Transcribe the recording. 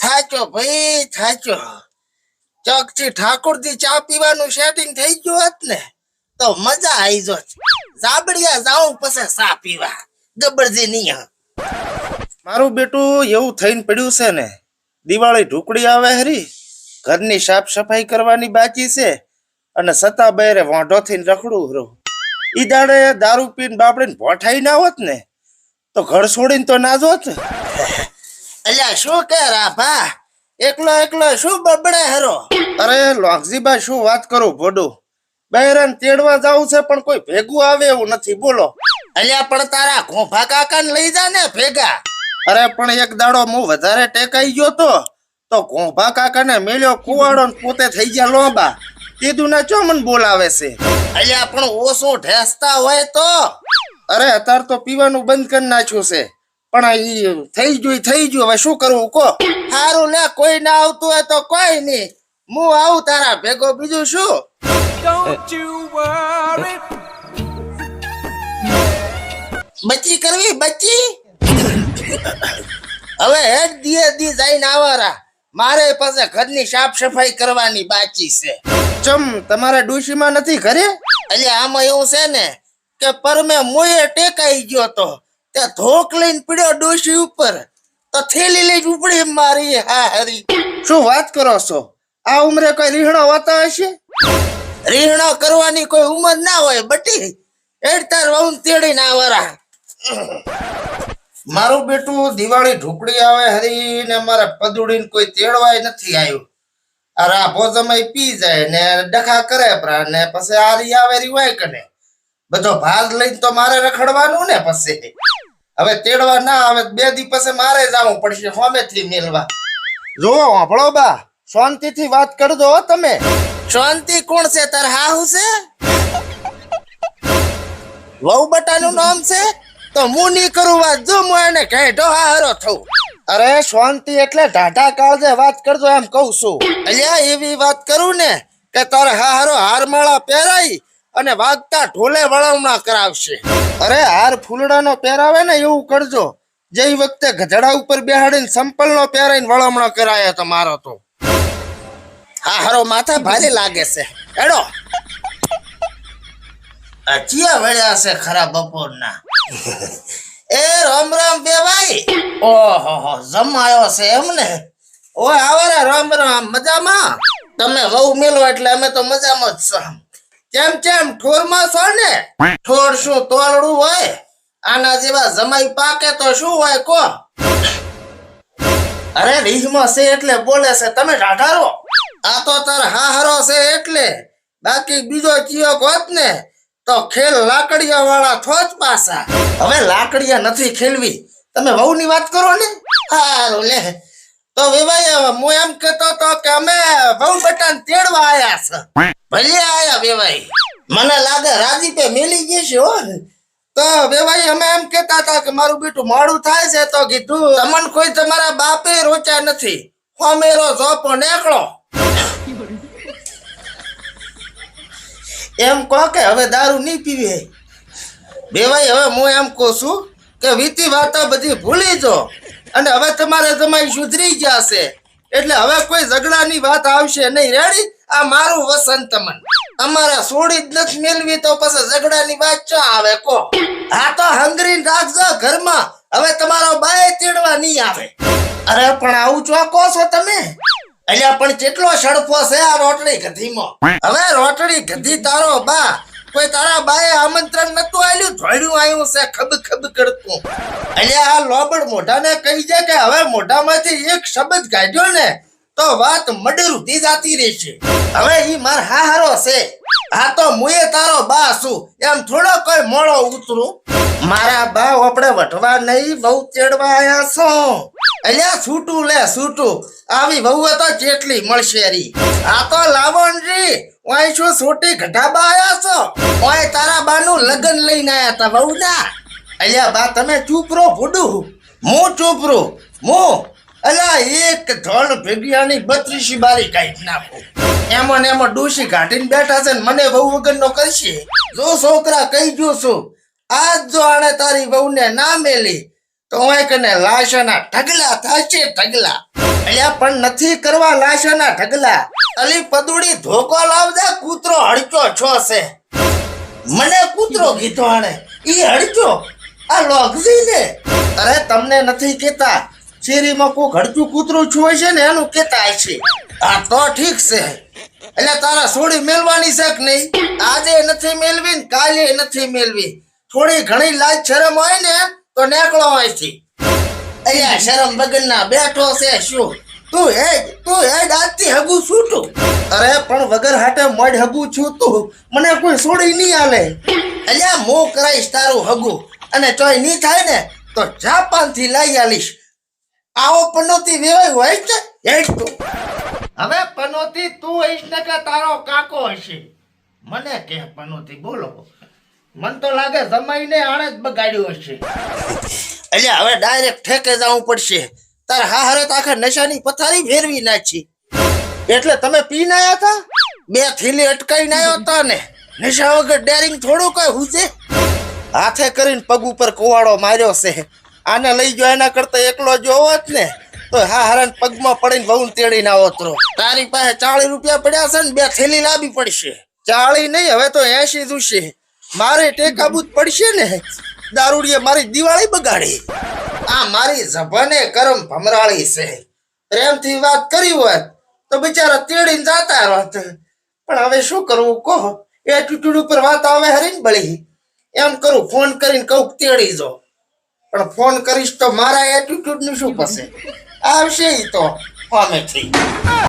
થાચો ભાઈ થાચો ચોકથી ઠાકોરજી ચા પીવાનું સેટિંગ થઈ ગયું હોત ને, તો મજા આવી જોત. જાબડિયા જાઉં પછી ચા પીવા. ગબડજી નહીં મારું બેટું એવું થઈને પડ્યું છે ને, દિવાળી ઢુકડી આવે હરી, ઘરની સાફ સફાઈ કરવાની બાકી છે, અને સતા બહેરે વાંઢો થઈને રખડું રહું. ઈ દાડે દારૂ પીને બાપડીને ભોઠાઈ ના હોત ને, તો ઘર છોડીને તો ના જોત. અલ્યા શું કે રાભા એકલો એકલો શું બબડે હરો? અરે લોકજીબા શું વાત કરું ભોડું? બહેરાન તેડવા જાવું છે પણ કોઈ ભેગું આવે એવું નથી બોલો. અલ્યા પણ તારા ઘોભા કાકાને લઈ જા ને ભેગા. અરે પણ એક દાડો હું વધારે ટેકાઈ ગયો તો. તો ઘોભા કાકાને મેલ્યો કુવાડો ને પોતે થઈ ગયા લોબા. કીધું ને ચો મને બોલાવે છે? અલ્યા પણ ઓછો ઢેસતા હોય તો. અરે અત્યારે તો પીવાનું બંધ કરી નાખ્યું છે. પણ થઈ ગયું થઈ ગયું. હવે શું કરવું કો સારું લે કોઈ ના આવતું હોય તો કોઈ નહીં. હું આવું તારા ભેગો બીજું શું? બચી કરવી બચી? હવે હેડ દીએ દી જઈને આવારા મારે પાસે ઘરની સાફ સફાઈ કરવાની બાકી છે. ચમ તમારા ડુશીમાં નથી ઘરે? એટલે આમાં એવું છે ને કે પરમે મોયે ટેકાઈ ગયો તો. તે ધોક લઈને પીડ્યો ડોશી ઉપર. તો થેલી લઈને ઉપડી મારી હા હરી. શું વાત કરો છો? આ ઉંમરે કોઈ રીહણો હોતા હશે? રીહણો કરવાની કોઈ ઉંમર ના હોય, બટી. એડતાર વાઉન તેડી ના વરા મારું બેટું દિવાળી ઢુકડી આવે હરી ને મારે પદુડીને કોઈ તેડવાય નથી આવ્યું. અરે આ ભોજમય પી જાય ને ડખા કરે પ્રા ને પછી આ રી આવે રી હોય કને. બધો ભાગ લઈને તો મારે રખડવાનું ને પછી. હવે તેડવા ના આવે બે દિવસે મારે જવું પડશે હોમેથી મેલવા. જોવો આપણો બા. શાંતિથી વાત કરજો તમે. શાંતિ કોણ છે? તાર હાહુ છે? વહુ બટાનું નામ છે? તો હું નહીં કરું વાત. જો હું એને કહેતો હારો થઉં. અરે શાંતિ એટલે ઢાઢા કાળજે વાત કરજો એમ કહું છું. અલ્યા એવી વાત કરું ને કે તારે હારો હારમાળા પહેરાઈ અને વાગતા ઢોલે વળામણા કરાવશે. અરે, હાર ફૂલડાનો પહેરાવે ને એવું કરજો. જે વખતે ગધડા ઉપર બેહાડીને સંપલનો પહેરાઈને વળામણા કરાયા તમારો તો. હા હારો માથા ભારે લાગે છે. એડો ચિયા વળ્યા છે ખરા બપોરના. એ રામ રામ બે ભાઈ ઓહો જમાયો છે એમ ને ઓય, આવે રામ રામ, મજામાં? તમે વહુ મેલો એટલે અમે તો મજામાં જ કેમ કેમ? ઠોરમાં છો ને? ઠોર શું તોલડું હોય? આના જેવા જમાઈ પાકે તો શું હોય કો અરે રીહમાં છે એટલે બોલે છે. તમે ઢાઢારો આ તો તાર હાહરો છે એટલે. બાકી બીજો ચિયોક હોત ને તો ખેલ લાકડિયા વાળા થોજ પાસા હવે લાકડિયા નથી ખેલવી. તમે વહુ ની વાત કરો ને? હારું લે. તો વેવાઈ હું એમ કહેતો તો કે અમે વહુ બટન તેડવા આયા છે. ભલે આયા વેવાઈ. મને લાગે રાજીપે મેલી જશે હો તો વેવાઈ અમે એમ કહેતા હતા કે મારું બેટું મોડું થાય છે, તો કીધું તમને કોઈ તમારા બાપે રોચા નથી. હોમેરો જોપો નેકળો. એમ કહો કે હવે દારૂ નહીં પીવે. બેવાઈ હવે હું એમ કહું છું કે વીતી વાતો બધી ભૂલી જો. અને હવે તમારે તમારી સુધરી છે. એટલે હવે કોઈ ઝઘડાની વાત આવશે નહીં. રેડી આ મારું વસંત મન. તમારે સોડી જ નથી મેળવી તો પછી ઝઘડાની વાત ચો આવે? કો આ તો હંગરી રાખજો ઘરમાં. હવે તમારો બાય તેડવા નહીં આવે. અરે, પણ આવું ચોકો છો તમે? અલ્યા, પણ કેટલો સડફો છે આ રોટડી ગધીમાં? હવે રોટડી ગધી તારો બા. કોઈ તારા બાએ આમંત્રણ નતું આલ્યું જોડ્યું આવ્યું છે, ખબ ખબ કરતું. અલ્યા, આ લોબડ મોઢાને કહી દે કે હવે મોઢામાંથી એક શબ્દ કાઢ્યો ને, તો વાત મડરૂતી જાતી રહેશે. હવે ઈ માર હાહારો છે. આ તો મુએ તારો બા છું. એમ થોડો કોઈ મોળો ઉતરું. મારા બા આપણે વટવા નહીં બહુ ચેડવા આયા છો. અલ્યા, છૂટું લે, છૂટું. આવી વહુ તો જેટલી મળશે રી. આ તો લાવણજી ઓય શું છોટી ઘટાબા આયા છો? ઓય તારા બાનું લગન લઈને આયા તા વહુ ના અલ્યા બા, તમે ચૂપ રહો, ભૂડું. હું ચૂપ રહું. હું. અલ્યા, એક ધણ ભેગિયાની બત્રીસી બારી કાઢી નાખું. એમાં ને એમાં ડોસી કાઢીને બેઠા છે ને મને વહુ વગરનો કરશે. જો છોકરા કહી ગયો છું, આજ જો આણે તારી વહુને ના મેલી તો હોય કને લાશાના ઢગલા થશે ઢગલા. અલ્યા, પણ નથી કરવા લાશાના ઢગલા. અલી પદુડી ધોકો લાવજે, કૂતરો હડચો છો છે મને કૂતરો કીધો આણે, ઈ હડચો આ લોગજી ને અરે, તમને નથી કેતા શેરીમાં કોક હડચું કૂતરું છુએ છે ને, એનું કેતા છે. આ તો ઠીક છે. એટલે તારા સોડી મેલવાની છે કે નહીં? આજે નથી મેલવી ને કાલે નથી મેલવી. થોડી ઘણી લાજ શરમ હોય ને તો નેકળો છે અહીંયા શરમ વગરના બેઠો છે શું? તું હે તું હે આજથી હગું છૂટું. અરે, પણ વગર હાટે મડ હગું છું તું મને કોઈ છોડી નહીં આલે. અલ્યા, મો કરાઈશ તારું હગું. અને ચોય નહીં થાય ને, તો જાપાનથી લઈ આલીશ. આવો પનોતી વેવાય હોય છે? હેડ તું. હવે પનોતી, તું હઈશ ને કે તારો કાકો હશે. મને કે, પનોતી, બોલો. મન તો લાગે જમાઈને આણે જ બગાડ્યું હશે. એટલે હવે ડાયરેક્ટ ઠેકે જવું પડશે. તાર હા હરે તો આખા નશાની પથારી ફેરવી નાખી. એટલે તમે પી આયા હતા? બે થેલી અટકાઈને આવ્યો હતા ને? નશા વગર ડેરિંગ થોડું કઈ હુજે હાથે કરીને પગ ઉપર કુવાડો માર્યો છે. આને લઈ જો, એના કરતા એકલો જો હોત ને, તો હા હરણ પગમાં પડીને વહુ તેડીને આવતરો તારી પાસે ચાળીસ રૂપિયા પડ્યા છે ને, બે થેલી લાવી પડશે. ચાળી નહીં, હવે તો એસી જોશે મારે ટેકાબૂત પડશે ને? દારૂડીએ મારી દિવાળી બગાડી. આ મારી જભને કરમ ભમરાળી છે. પ્રેમથી વાત કરી હોત તો બિચારા તેડીને જાતા હોત. પણ હવે શું કરવું કહો? એટીટ્યુડ ઉપર વાત આવે હરીને બળી. એમ કરું, ફોન કરીને કહું તેડી જો. પણ ફોન કરીશ તો મારા એટીટ્યુડનું શું પસે આવશે તો ફોમેથી